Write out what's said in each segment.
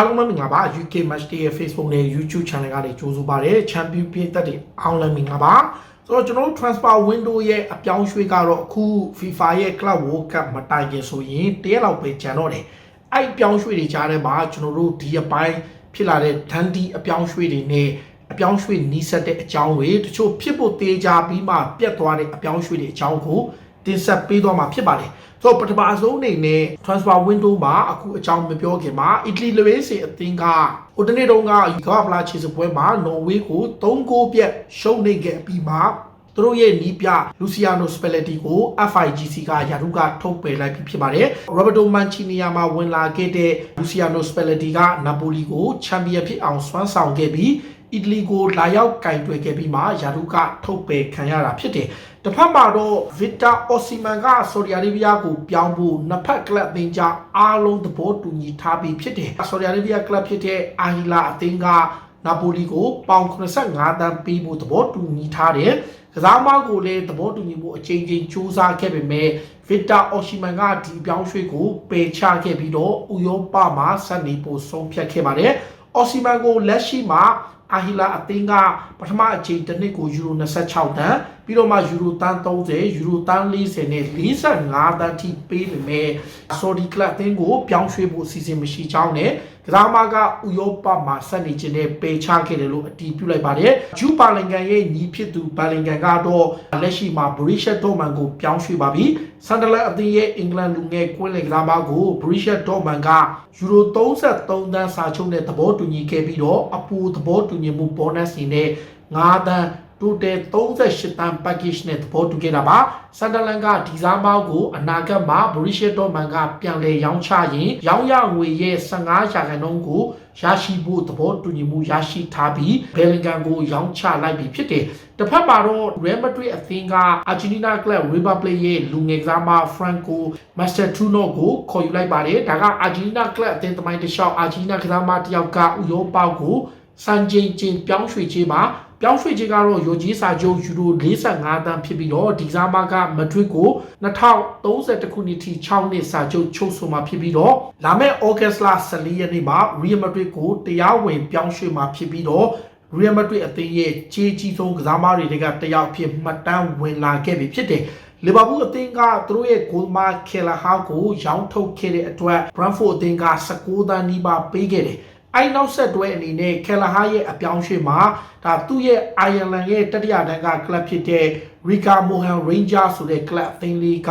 အားလုံးပဲမင်္ဂလာပါ UK Match Day ရဲ့ Facebook နဲ့ YouTube Channel ကနေကြိုဆိုပါရစေ Champion ပြည်သက်တွေအားလုံးမင်္ဂလာပါဆိုတော့ကျွန်တော်တို့ transfer window ရဲ့အပြောင်းရွှေ့ကတော့အခု FIFA ရဲ့ Club World Cup မတိုင်ခင်ဆိုရင်တရက်လောက်ပဲကျန်တော့တယ်အဲ့အပြောင်းရွှေ့တွေကြားထဲမှာကျွန်တော်တို့ဒီအပိုင်းဖြစ်လာတဲ့ Dundee အပြောင်းရွှေ့တွေနဲ့အပြောင်းရွှေ့နီးစပ်တဲ့အကြောင်းတွေတချို့ဖြစ်ဖို့တေးကြပြီးမှပြတ်သွားတဲ့အပြောင်းရွှေ့တွေအကြောင်းကို တင်ဆက်ပေးသွားမှာဖြစ်ပါတယ်ဆိုတော့ပထမအဆုံးအနေနဲ့ transfer window မှာအခုအကြောင်းမပြောခင်မှာ Italy လူရေးစီအသင်းကဟိုတနေ့တုန်းကကမ္ဘာဖလားခြေစပွဲမှာ Norway ကို3ဂိုးပြတ်ရှုံးနေခဲ့ပြီးမှသူတို့ရဲ့နီးပြ Luciano Spalletti ကို FIGC ကယာရုကထုတ်ပယ်လိုက်ပြီးဖြစ်ပါတယ်။ Roberto Mancini မှာဝင်လာခဲ့တဲ့ Luciano Spalletti က Napoli ကိုချန်ပီယံဖြစ်အောင်ဆွမ်းဆောင်ခဲ့ပြီးအီတလီကိုလာရောက်ကင်တွယ်ခဲ့ပြီးမှယာရုကထုတ်ပယ်ခံရတာဖြစ်တယ်။ တစ်ဖက်မှာတော့ Victor Osimhen ကဆော်ဒီအာရေဗျကိုပြောင်းဖို့နှစ်ဖက်ကလပ်အသင်းကြားအားလုံးသဘောတူညီထားပြီးဖြစ်တယ်။ဆော်ဒီအာရေဗျကလပ်ဖြစ်တဲ့အာဟီလာအသင်းကနာပိုလီကိုပေါင်85တန်းပေးဖို့သဘောတူညီထားတယ်။ကစားမကိုလည်းသဘောတူညီမှုအချိန်ချင်းစူးစမ်းခဲ့ပေမဲ့ Victor Osimhen ကဒီပြောင်းရွှေ့ကိုပယ်ချခဲ့ပြီးတော့ဥရောပမှာဆက်နေဖို့ဆုံးဖြတ်ခဲ့ပါတယ်။ Osimhen ကိုလက်ရှိမှာ အာဟီလာအသင်းကပထမအချိန်တစ်နှစ်ကိုယူရို26တန်းပြီးတော့မှယူရိုတန်း30ယူရိုတန်း40နဲ့45တန်းထိပေးပေမဲ့ဆော်ဒီကလပ်အသင်းကိုပြောင်းရွှေ့ဖို့အစီအစဉ်မရှိကြောင်းနဲ့ကစားမကဥရောပမှာဆက်နေခြင်းနဲ့ပေချခဲ့တယ်လို့အတည်ပြုလိုက်ပါတယ်ဂျူပါလင်ကန်ရဲ့ညီဖြစ်သူဘာလင်ကန်ကတော့လက်ရှိမှာဘရီရှက်ဒေါမန်ကိုပြောင်းရွှေ့ပါပြီဆန်ဒလန်အသင်းရဲ့အင်္ဂလန်လူငယ်ကွင်းလင်ကစားမကိုဘရီရှက်ဒေါမန်ကယူရို33တန်းစာချုပ်နဲ့သဘောတူညီခဲ့ပြီးတော့အပူသဘောတူညီမှု bonus နဲ့9တန်းတိုတ ယ်38တန်း package နဲ့သဘောတူခဲ့တာပါဆန်ဒလန်ကဒီဇာမောက်ကိုအနာဂတ်မှာဘရီရှက်ဒေါမန်ကပြန်လည်ရောင်းချရင်ရောင်းရငွေရဲ့15ရာခိုင်နှုန်းကိုရရှိဖို့သဘောတူညီမှုရရှိထားပြီးဘယ်လင်ကန်ကိုရောင်းချလိုက်ပြီဖြစ်တယ်တစ်ဖက်မှာတော့ Real Madrid အသင်းက Argentina Club River Plate ရဲ့လူငယ်ကစားမ Franco Mastertuno ကိုခေါ်ယူလိုက်ပါတယ်ဒါက Argentina Club အသင်းသမိုင်းတစ်လျှောက် Argentina ကစားမတစ်ယောက်ကဥရောပကိုစံချိန်ချင်းပြောင်းရွှေ့ခြင်းမှာ ပြောင်းရွှေ့ခြင်းကတော့ယူကြီးစာချုပ်ယူရို45တန်းဖြစ်ပြီးတော့ဒီဇာမာကမဒရစ်ကို2030ခုနှစ်ထိ6နှစ်စာချုပ်ချုပ်ဆိုမှာဖြစ်ပြီးတော့လာမယ့်ဩဂတ်စ်လ14ရက်နေ့မှာရီယယ်မဒရစ်ကိုတရားဝင်ပြောင်းရွှေ့မှာဖြစ်ပြီးတော့ရီယယ်မဒရစ်အသင်းရဲ့ခြေကြီးဆုံးကစားမတွေကတယောက်ဖြစ်မှတ်တမ်းဝင်လာခဲ့ပြီဖြစ်တယ်လီဗာပူးအသင်းကသူတို့ရဲ့ဂိုးမာကေလာဟာကိုရောင်းထုတ်ခဲ့တဲ့အတွက်ဘရန်ဖို့အသင်းက19တန်းနီးပါးပေးခဲ့တယ် အိုင်နောက်ဆက်တွဲအနေနဲ့ကယ်လာဟာရဲ့အပြောင်းရွှေ့မှာဒါသူ့ရဲ့အိုင်ယာလန်ရဲ့တတိယတန်းကကလပ်ဖြစ်တဲ့ရီကာမိုဟန်ရိန်ဂျာဆိုတဲ့ကလပ်အသင်းလေးက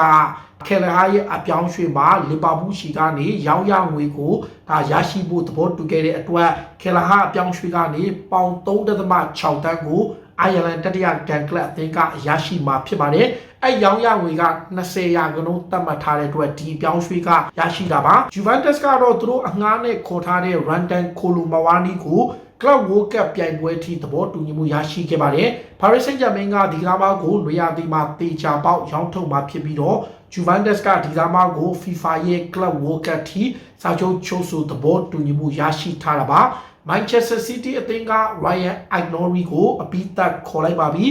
ကယ်လာဟာရဲ့အပြောင်းရွှေ့မှာလီဗာပူးရှီကနေရောင်းရငွေကိုဒါရရှိဖို့သဘောတူခဲ့တဲ့အတွက်ကယ်လာဟာအပြောင်းရွှေ့ကနေပေါင်3.6တန်းကိုအိုင်ယာလန်တတိယတန်းကလပ်အသင်းကရရှိမှာဖြစ်ပါတယ် အဲရောင်းရငွေက20ရာခိုင်နှုန်းသတ်မှတ်ထားတဲ့အတွက်ဒီပြောင်းရွှေ့ကရရှိတာပါ။ Juventus ကတော့သူတို့အငှားနဲ့ခေါ်ထားတဲ့ Randan Kolomawani ကို Club World Cup ပြိုင်ပွဲထိသဘောတူညီမှုရရှိခဲ့ပါတယ်။ Paris Saint-Germain ကဒီကားမောက်ကိုလွေရသည်မှာတေချာပေါက်ရောင်းထုတ်မှာဖြစ်ပြီးတော့ Juventus ကဒီကားမောက်ကို FIFA ရဲ့ Club World Cup ထိစာချုပ်ချုပ်ဆိုသဘောတူညီမှုရရှိထားတာပါ။ Manchester City အသင်းက Ryan Ignori ကိုအပိသက်ခေါ်လိုက်ပါပြီ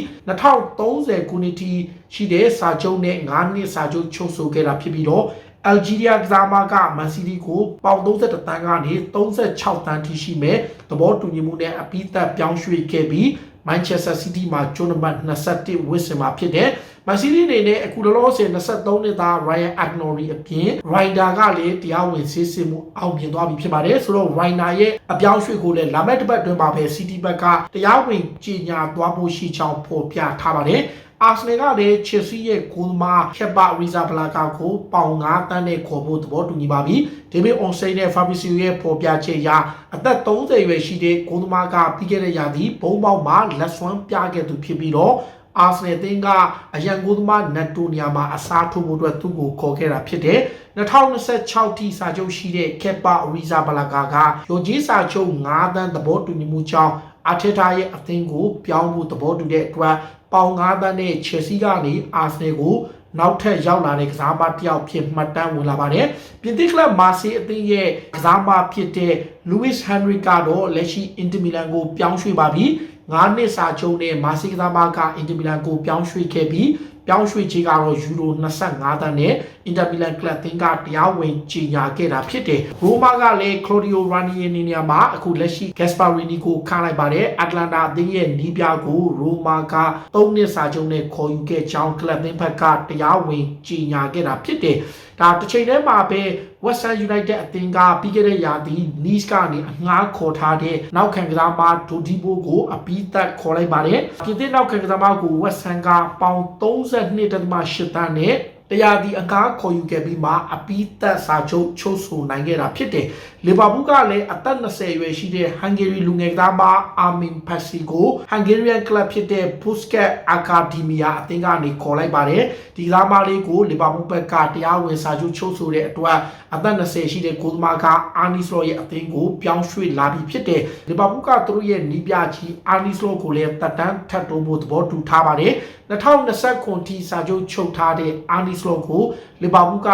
2030ခုနှစ်ထိရှိတဲ့စာချုပ်နဲ့9နှစ်စာချုပ်ချုပ်ဆိုခဲ့တာဖြစ်ပြီးတော့ Algeria ကစားမက Man City ကိုပေါင်31တန်းကနေ36တန်းထိရှိမဲ့သဘောတူညီမှုနဲ့အပိသက်ပြောင်းရွှေ့ခဲ့ပြီး Manchester City မှာဂျွန်နံပါတ်21ဝစ်စင်မှာဖြစ်တဲ့ Man City အနေနဲ့အခုလောလောဆယ်23နှစ်သား Ryan Agnori အပြင် Ryder ကလည်းတရားဝင်ဆေးစစ်မှုအောင်မြင်သွားပြီဖြစ်ပါတယ်ဆိုတော့ Ryder ရဲ့အပြောင်းရွှေ့ကိုလည်းလာမယ့်တစ်ပတ်အတွင်းမှာပဲ City ဘက်ကတရားဝင်ကြီးညာသွားဖို့ရှိချောင်းဖော်ပြထားပါတယ်အာဆနယ်ကလည်းချယ်ဆီရဲ့ဂိုးမာခက်ပါရီဇာဘလာကာကိုပေါင်9တန်းနဲ့ခေါ်ဖို့သဘောတူညီပါပြီဒေးဗစ်အွန်စိန်နဲ့ဖာဘီစီယိုရဲ့ပေါ်ပြချက်အရအသက်30ရွယ်ရှိတဲ့ဂိုးသမားကပြီးခဲ့တဲ့ရာသီဘုံပေါက်မှာလက်ဆွမ်းပြခဲ့သူဖြစ်ပြီးတော့ အာဆနယ်တင်းကအရန်ကိုသမားနတ်တိုနီယာမှာအစားထိုးဖို့အတွက်သူ့ကိုခေါ်ခဲ့တာဖြစ်တယ်2026ထိစာချုပ်ရှိတဲ့ကက်ပါရီဇာဘလာကာကယိုဂျီစာချုပ်9တန်းသဘောတူညီမှုကြောင့်အာထက်တာရဲ့အသင်းကိုပြောင်းဖို့သဘောတူတဲ့အတွက်ပေါင်9တန်းနဲ့ချယ်ဆီကနေအာဆနယ်ကို နောက်ထပ်ရောက်လာတဲ့ကစားမတစ်ယောက်ဖြစ်မှတ်တမ်းဝင်လာပါတယ်။ပြင်သစ်ကလပ်မာဆီအသင်းရဲ့ကစားမဖြစ်တဲ့ Luis Henry ကတော့လက်ရှိ Inter Milan ကိုပြောင်းရွှေ့ပါပြီ။9နှစ်စာချုပ်နဲ့မာဆီကစားမက Inter Milan ကိုပြောင်းရွှေ့ခဲ့ပြီး ပြောင်းရွှေ့ချေကတော့ယူရို25တန်းနဲ့အင်တာမီလန်ကလပ်တင်းကတရားဝင်ကြီးညာခဲ့တာဖြစ်တယ်ရိုမာကလည်းကလိုဒီယိုရာနီယနေနေရာမှာအခုလက်ရှိဂက်စပါရီနီကိုခန့်လိုက်ပါတယ်အတ္တလန်တာအသင်းရဲ့နီးပြကိုရိုမာက3နှစ်စာချုပ်နဲ့ခေါ်ယူခဲ့ကြောင်းကလပ်တင်းဘက်ကတရားဝင်ကြီးညာခဲ့တာဖြစ်တယ်ဒါတစ်ချိန်တည်းမှာပဲ West Ham United အသင်းကပြီးခဲ့တဲ့ရာသီ Nice ကနေအငှားခေါ်ထားတဲ့နောက်ခံကစားမဒိုဒီဘိုကိုအပီးသက်ခေါ်လိုက်ပါတယ်။ပြင်သစ်နောက်ခံကစားမကို West Ham ကပေါင်32.8တန်းနဲ့တရားဒီအကားခေါ်ယူခဲ့ပြီးမှအပီးသက်စာချုပ်ချုပ်ဆိုနိုင်ခဲ့တာဖြစ်တယ်။လီဗာပူးကလည်းအသက်20အရွယ်ရှိတဲ့ဟန်ဂေရီလူငယ်သားမအာမင်ဖက်စီကိုဟန်ဂေရီယန်ကလပ်ဖြစ်တဲ့ Puskas Academia အသင်းကနေခေါ်လိုက်ပါတယ်။ဒီသားမလေးကိုလီဗာပူးဘက်ကတရားဝင်စာချုပ်ချုပ်ဆိုတဲ့အတွက်အသက်20ရှိတဲ့ကိုသမားကအာနီစလောရဲ့အသင်းကိုပြောင်းရွှေ့လာပြီဖြစ်တယ်။လီဗာပူးကသူတို့ရဲ့နီးပြကြီးအာနီစလောကိုလည်းတက်တန်းထပ်တိုးဖို့သဘောတူထားပါတယ်။2020ခုထိစာချုပ်ချုပ်ထားတဲ့အာနီစလောကိုလီဗာပူးက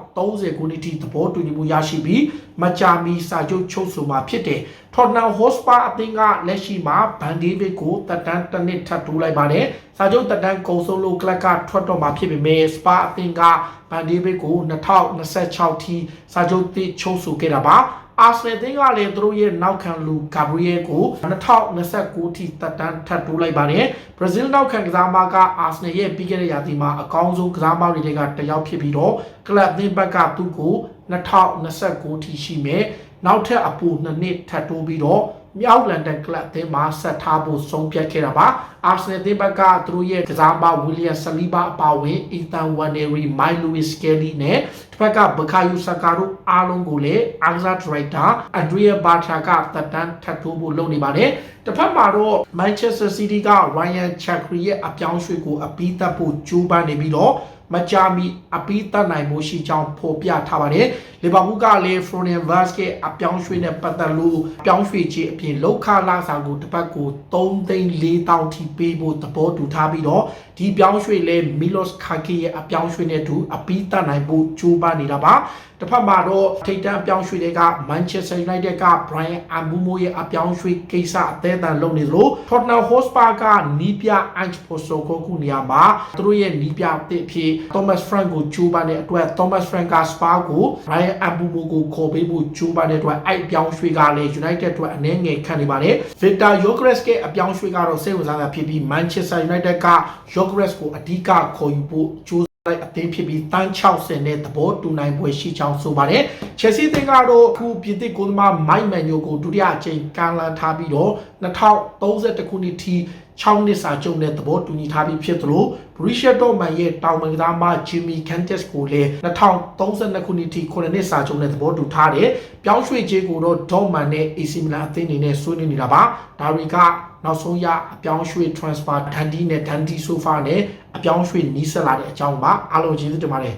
2030ခုနှစ်ထိသဘောတူညီမှုရရှိပြီးမကြာမီစာချုပ်ချုပ်ဆိုမှာဖြစ်တယ်။ Tottenham Hotspur အသင်းကလက်ရှိမှာဗန်ဒီဗစ်ကိုတက်တန်းတစ်နှစ်ထပ်တိုးလိုက်ပါတယ်။စာချုပ်တက်တန်းကုန်ဆုံးလို့ကလပ်ကထွက်တော့မှာဖြစ်ပေမဲ့ Spa အသင်းကဗန်ဒီဗစ်ကို2026ထိစာချုပ်တိချုပ်ဆိုခဲ့တာပါ။ အာဆနယ်သင်းကလည်းသူတို့ရဲ့နောက်ခံလူဂါဘရီယယ်ကို2029ထိတက်တန်းထပ်တိုးလိုက်ပါတယ်။ဘရာဇီးနောက်ခံကစားမကအာဆနယ်ရဲ့ပြီးခဲ့တဲ့ရာသီမှာအကောင်းဆုံးကစားမတွေကတယောက်ဖြစ်ပြီးတော့ကလပ်သင်းဘက်ကသူ့ကို2029ထိရှိမယ်။နောက်ထပ်အပူနှစ်နှစ်ထပ်တိုးပြီးတော့မြောက်လန်ဒန်ကလပ်အသင်းမှာဆက်ထားဖို့ဆုံးဖြတ်ခဲ့တာပါအာဆနယ်အသင်းဘက်ကသူတို့ရဲ့ကစားမဝီလီယံဆလီဘာအပါအဝင်အီသန်ဝန်နေရီမိုင်လူဝစ်ကယ်လီနဲ့ တစ်ဖက်ကဘကာယူဆာကာတို့အားလုံးကိုလည်းအာဇာဒရိုက်တာအန်ဒရီယာဘာထာကတက်တန်းထပ်ထိုးဖို့လုပ်နေပါတယ်တစ်ဖက်မှာတော့ Manchester City က Ryan Chakri ရဲ့အပြောင်းရွှေ့ကိုအပီးသက်ဖို့ကြိုးပမ်းနေပြီးတော့မကြာမီအပီးတတ်နိုင်မှုရှိကြောင်းဖော်ပြထားပါတယ်။လီဗာပူးကလည်း Florian Wirtz ရဲ့အပြောင်းရွှေ့နဲ့ပတ်သက်လို့ပြောင်းရွှေ့ခြင်းအပြင်လောက်ခလာစာကိုတစ်ပတ်ကို3သိန်း4000ထိပေးဖို့သဘောတူထားပြီးတော့ဒီပြောင်းရွှေ့လဲ Milos Kaki ရဲ့အပြောင်းရွှေ့နဲ့အတူအပီးတတ်နိုင်ဖို့ကြိုးပမ်းနေတာပါ။တစ်ဖက်မှာတော့ထိတ်တန့်ပြောင်းရွှေ့တွေက Manchester United က Brian Ambumo ရဲ့အပြောင်းရွှေ့ကိစ္စအသေးအံလုပ်နေသလို Tottenham Hotspur ကနီးပြ Ange Postecoglou နေရာမှာသူတို့ရဲ့နီးပြအသစ်ဖြစ် Thomas Frank ကိုကြိုးပမ်းတဲ့အတွက် Thomas Frank က Spa ကို Brian Ambumo ကိုခေါ်ပေးဖို့ကြိုးပမ်းတဲ့အတွက်အဲ့ပြောင်းရွှေ့ကလည်း United အတွက်အနည်းငယ်ခံနေပါတယ် Victor Gyökeres ရဲ့အပြောင်းရွှေ့ကတော့စိတ်ဝင်စားတာဖြစ်ပြီး Manchester United က Gyökeres ကိုအဓိကခေါ်ယူဖို့ကြိုး လိုက်အသင်းဖြစ်ပြီးတန်း60နဲ့သဘောတူနိုင်ပွဲရှိချောင်းဆိုပါတယ်။ Chelsea အသင်းကတော့အခုပြည်သစ်ကိုသမား Mike Maignan ကိုဒုတိယအကြိမ်ကန်လန်ထားပြီးတော့2031ခုနှစ်ထိ6နှစ်စာချုပ်နဲ့သဘောတူညီထားပြီးဖြစ်သလို Borussia Dortmund ရဲ့တောင်ပန်ကစားမ Jimmy Kantes ကိုလည်း2032ခုနှစ်ထိ9နှစ်စာချုပ်နဲ့သဘောတူထားတယ်။ပြောင်းရွှေ့ခြင်းကိုတော့ Dortmund နဲ့ AC Milan အသင်းတွေနဲ့ဆွေးနွေးနေတာပါ။ဒါတွေက နောက်ဆုံးရအပြောင်းရွှေ့ transfer ဒန်ဒီနဲ့ဒန်ဒီဆိုဖာနဲ့အပြောင်းရွှေ့နီးစပ်လာတဲ့အကြောင်းပါအားလုံးကျေးဇူးတင်ပါတယ်